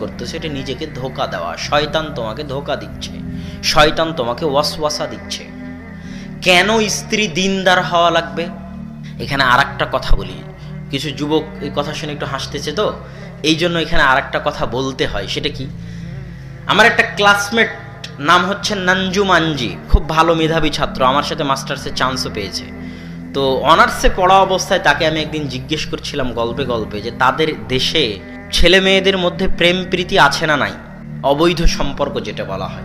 করতেছো এটা নিজেকে ধোকা দেওয়া। শয়তান তোমাকে ধোকা দিচ্ছে। শয়তান তোমাকে ওয়াসওয়াসা দিচ্ছে। কেন স্ত্রী দিনদার হওয়া লাগবে? এখানে আর কথা বলি। কিছু যুবক এই কথা শুনে একটু হাসতেছে তো? এই জন্য এখানে আর কথা বলতে হয়, সেটা কি? আমার একটা ক্লাসমেট নাম হচ্ছে নাঞ্জু মানজি খুব ভালো মেধাবী ছাত্র, আমার সাথে মাস্টার্সের চান্সও পেয়েছে। তো অনার্সে পড়া অবস্থায় তাকে আমি একদিন জিজ্ঞেস করছিলাম গল্পে গল্পে যে তাদের দেশে ছেলে মেয়েদের মধ্যে প্রেম প্রীতি আছে না নাই? অবৈধ সম্পর্ক যেটা বলা হয়।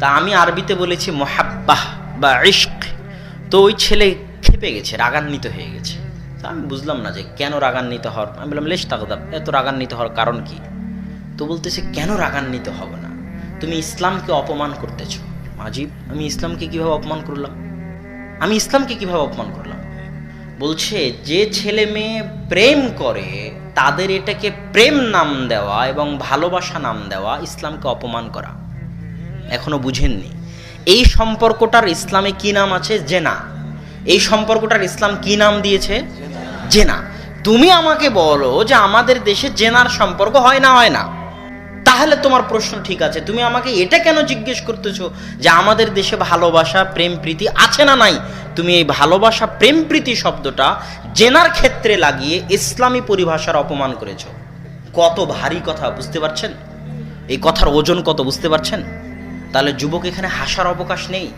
তা আমি আরবিতে বলেছি মোহাব্বাহ বা ইশক। তো ওই ছেলে খেপে গেছে, রাগান্বিত হয়ে গেছে। তা আমি বুঝলাম না যে কেন রাগান্বিত হওয়ার, আমি বললাম, লেশ তাকদাব এত রাগান্বিত হওয়ার কারণ কি? তো বলতেছে, কেন রাগান্বিত হব না? তুমি ইসলামকে অপমান করতেছ। আজিব আমি ইসলামকে কীভাবে অপমান করলাম? আমি ইসলামকে কীভাবে অপমান করলাম? বলছে, যে ছেলে মেয়ে প্রেম করে, তাদের এটাকে প্রেম নাম দেওয়া এবং ভালোবাসা নাম দেওয়া ইসলামকে অপমান করা। এখনও বুঝেননি। এই সম্পর্কটার ইসলামে কি নাম আছে? জেনা। এই সম্পর্কটার ইসলাম কি নাম দিয়েছে? জেনা। তুমি আমাকে বলো যে আমাদের দেশে জেনার সম্পর্ক হয় না হয় না? তাহলে তোমার প্রশ্ন ঠিক আছে। তুমি আমাকে এটা কেন জিজ্ঞেস করতেছো যে আমাদের দেশে ভালোবাসা, প্রেম, প্রীতি আছে না নাই? তুমি এই ভালোবাসা, প্রেম, প্রীতি শব্দটা জেনার ক্ষেত্রে লাগিয়ে ইসলামী পরিভাষার অপমান করেছ। কত ভারী কথা, বুঝতে পারছেন? এই কথার ওজন কত, বুঝতে পারছেন? তাহলে যুবক এখানে হাসার অবকাশ নেই।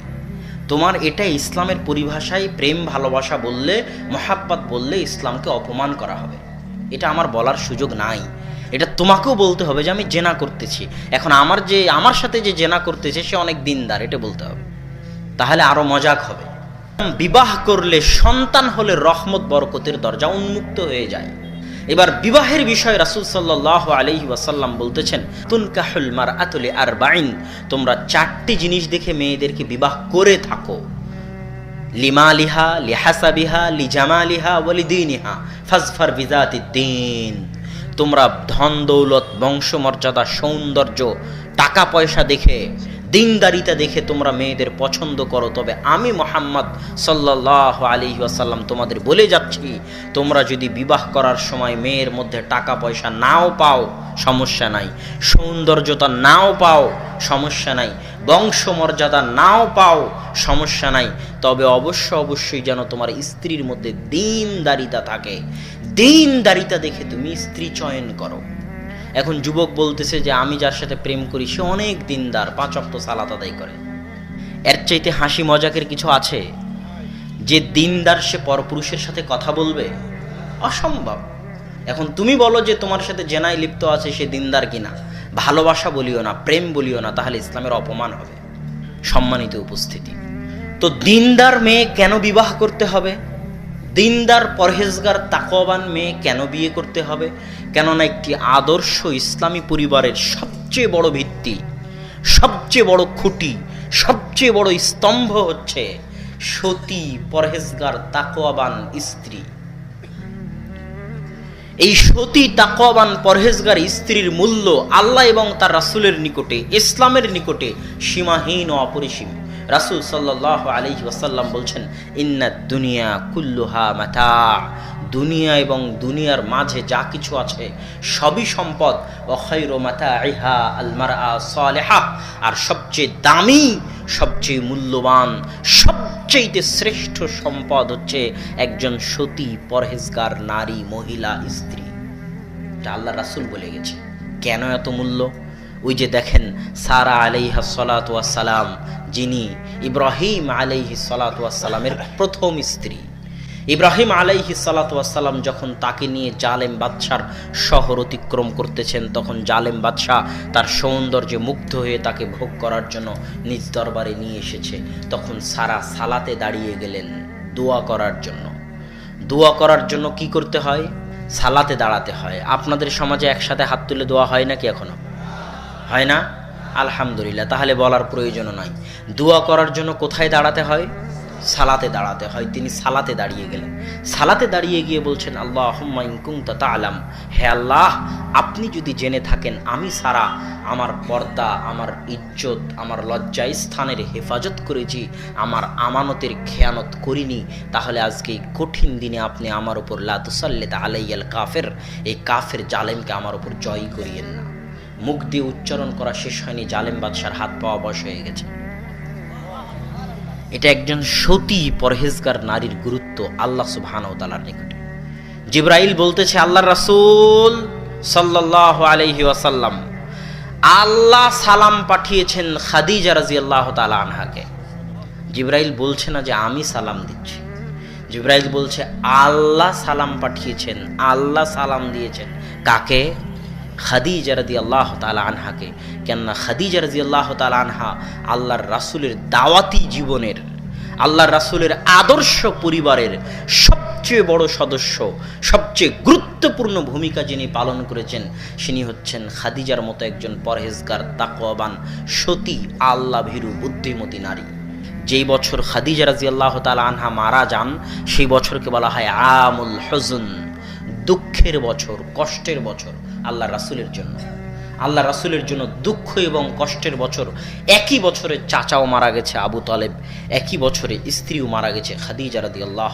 তোমার এটা ইসলামের পরিভাষায় প্রেম, ভালোবাসা বললে, মহাব্বাত বললে ইসলামকে অপমান করা হবে। এটা আমার বলার সুযোগ নাই। এটা তোমাকেও বলতে হবে যে আমি জেনা করতেছি। এখন আমার যে, আমার সাথে যে জেনা করতেছে, সে অনেক দিনদার, এটা বলতে হবে। তাহলে আরও মজাক হবে। বিবাহ করলে সন্তান হলে রহমত, বরকতের দরজা উন্মুক্ত হয়ে যায়। এবার বিবাহের বিষয়ে রাসুল সাল্লাহ আলহি ওয়াসাল্লাম বলতেছেন, তুনকাহুল মার আতুলে আর বাইন তোমরা চারটি জিনিস দেখে মেয়েদেরকে বিবাহ করে থাকো। লিমা লিহা লিহাসাবিহা, লিজামালিহা, ওয়ালিদিনিহা, ফাজফার বিজাতি দিন তোমরা ধন দৌলত, বংশমর্যাদা, সৌন্দর্য টাকা পয়সা দেখে, দিনদারিতা দেখে তোমরা মেয়েদের পছন্দ করো। তবে আমি মোহাম্মদ সাল্লাহ আলী আসাল্লাম তোমাদের বলে যাচ্ছি, তোমরা যদি বিবাহ করার সময় মেয়ের মধ্যে টাকা পয়সা নাও পাও, সমস্যা নাই। সৌন্দর্যতা নাও পাও, সমস্যা নাই। বংশমর্যাদা নাও পাও, সমস্যা নাই। তবে অবশ্য অবশ্যই যেন তোমার স্ত্রীর মধ্যে দিনদারিতা থাকে। দিনদারিতা দেখে তুমি স্ত্রী চয়ন করো। এখন যুবক বলতেছে যে, আমি যার সাথে প্রেম করি, সে অনেক দিনদার, পাঁচ অক্ত সালাত আদায় করে। এর চাইতে হাসি মজাকের কিছু আছে? যে দিনদার সে পরপুরুষের সাথে কথা বলবে, অসম্ভব। এখন তুমি বলো যে, তোমার সাথে জেনায় লিপ্ত আছে সে দিনদার কিনা? ভালোবাসা বলিও না, প্রেম বলিও না, তাহলে ইসলামের অপমান হবে। সম্মানিত উপস্থিতি। তো দিনদার মেয়ে কেন বিবাহ করতে হবে? দিনদার পরহেজগার, তাকওয়াবান মেয়ে কেন বিয়ে করতে হবে? কেননা একটি আদর্শ ইসলামী পরিবারের সবচেয়ে বড় ভিত্তি, সবচেয়ে বড় খুঁটি, সবচেয়ে বড় স্তম্ভ হচ্ছে সতী, পরহেজগার, তাকওয়াবান স্ত্রী। এই সতী, তাকওয়াবান, পরহেজগার স্ত্রীর মূল্য আল্লাহ এবং তার রাসূলের নিকটে, ইসলামের নিকটে সীমাহীন ও অপরিসীম। রাসূল সাল্লাহ আলাইহি ওয়াসাল্লাম বলছেন ইন্না দুনিয়া কুল্লুহা মাতা। দুনিয়া এবং দুনিয়ার মাঝে যা কিছু আছে, সবই সম্পদ। অখৈর মাতা ইহা আলমারা সালেহা। আর সবচেয়ে দামি, সবচেয়ে মূল্যবান সবচেয়ে শ্রেষ্ঠ সম্পদ হচ্ছে একজন সতী পরহেজগার নারী, মহিলা, স্ত্রী। এটা আল্লাহ রাসুল বলে গেছে। কেন এত মূল্য? ওই যে দেখেন, সারা আলাইহা সালাম যিনি ইব্রাহিম আলাইহি সালামের প্রথম স্ত্রী। ইব্রাহিম আলাইহি সালাম যখন তাকে নিয়ে জালেম বাদশার শহর অতিক্রম করতেছেন, তখন জালেম বাদশাহ তার সৌন্দর্যে মুগ্ধ হয়ে তাকে ভোগ করার জন্য নিজ দরবারে নিয়ে এসেছে। তখন সারা সালাতে দাঁড়িয়ে গেলেন দোয়া করার জন্য। দোয়া করার জন্য কি করতে হয়? সালাতে দাঁড়াতে হয়। আপনাদের সমাজে একসাথে হাত তুলে দোয়া হয় নাকি এখনও? হয় না? আলহামদুলিল্লাহ, তাহলে বলার প্রয়োজনও নাই। দোয়া করার জন্য কোথায় দাঁড়াতে হয়? সালাতে দাঁড়াতে হয়। তিনি সালাতে দাঁড়িয়ে গেলেন। সালাতে দাঁড়িয়ে গিয়ে বলছেন আল্লাহ হুম্মাইকুংতা আলাম হে আল্লাহ, আপনি যদি জেনে থাকেন, আমি সারা আমার পর্দা, আমার ইজ্জত, আমার লজ্জা স্থানের হেফাজত করেছি, আমার আমানতের খেয়ানত করিনি, তাহলে আজকে এই কঠিন দিনে আপনি আমার উপর লাতুসাল্লেত আলাইয়াল কাফের, এই কাফের জালেমকে আমার উপর জয় করিয়েন না। মুখ দিয়ে উচ্চারণ করা শেষ হয়নি, জালেম বাদশার হাত পাওয়া বয়স হয়ে গেছে। এটা একজন সতী পরহেজগার নারীর গুরুত্ব আল্লাহ সুবহানাহু তাআলার নিকটে। জিব্রাইল বলতেছে আল্লাহর রাসূল সাল্লাল্লাহু আলাইহি ওয়াসাল্লাম আল্লাহ সালাম পাঠিয়েছেন খাদিজা রাদিয়াল্লাহু তাআলা আনহাকে। জিব্রাইল বলছে না যে আমি সালাম দিচ্ছি। জিব্রাইল বলছে, আল্লাহ সালাম পাঠিয়েছেন, আল্লাহ সালাম দিয়েছেন। কাকে? খাদিজা রাদি আল্লাহ তালা আনহাকে। কেননা খাদিজা রাজি আল্লাহ তালা আনহা আল্লাহর রাসুলের দাওয়াতি জীবনের, আল্লাহর রাসুলের আদর্শ পরিবারের সবচেয়ে বড় সদস্য, সবচেয়ে গুরুত্বপূর্ণ ভূমিকা যিনি পালন করেছেন তিনি হচ্ছেন খাদিজার মতো একজন পরহেজগার, তাকওয়াবান, সতী আল্লাহ ভীরু বুদ্ধিমতী নারী। যেই বছর খাদিজা রাজি আল্লাহ তালা আনহা মারা যান, সেই বছরকে বলা হয় আমুল হজুন। দুঃখের বছর, কষ্টের বছর আল্লাহ রাসুলের জন্য। আল্লাহ রাসুলের জন্য দুঃখ এবং কষ্টের বছর। একই বছরে চাচাও মারা গেছে আবু তালেব, একই বছরে স্ত্রীও মারা গেছে খাদিজা রাদি আল্লাহ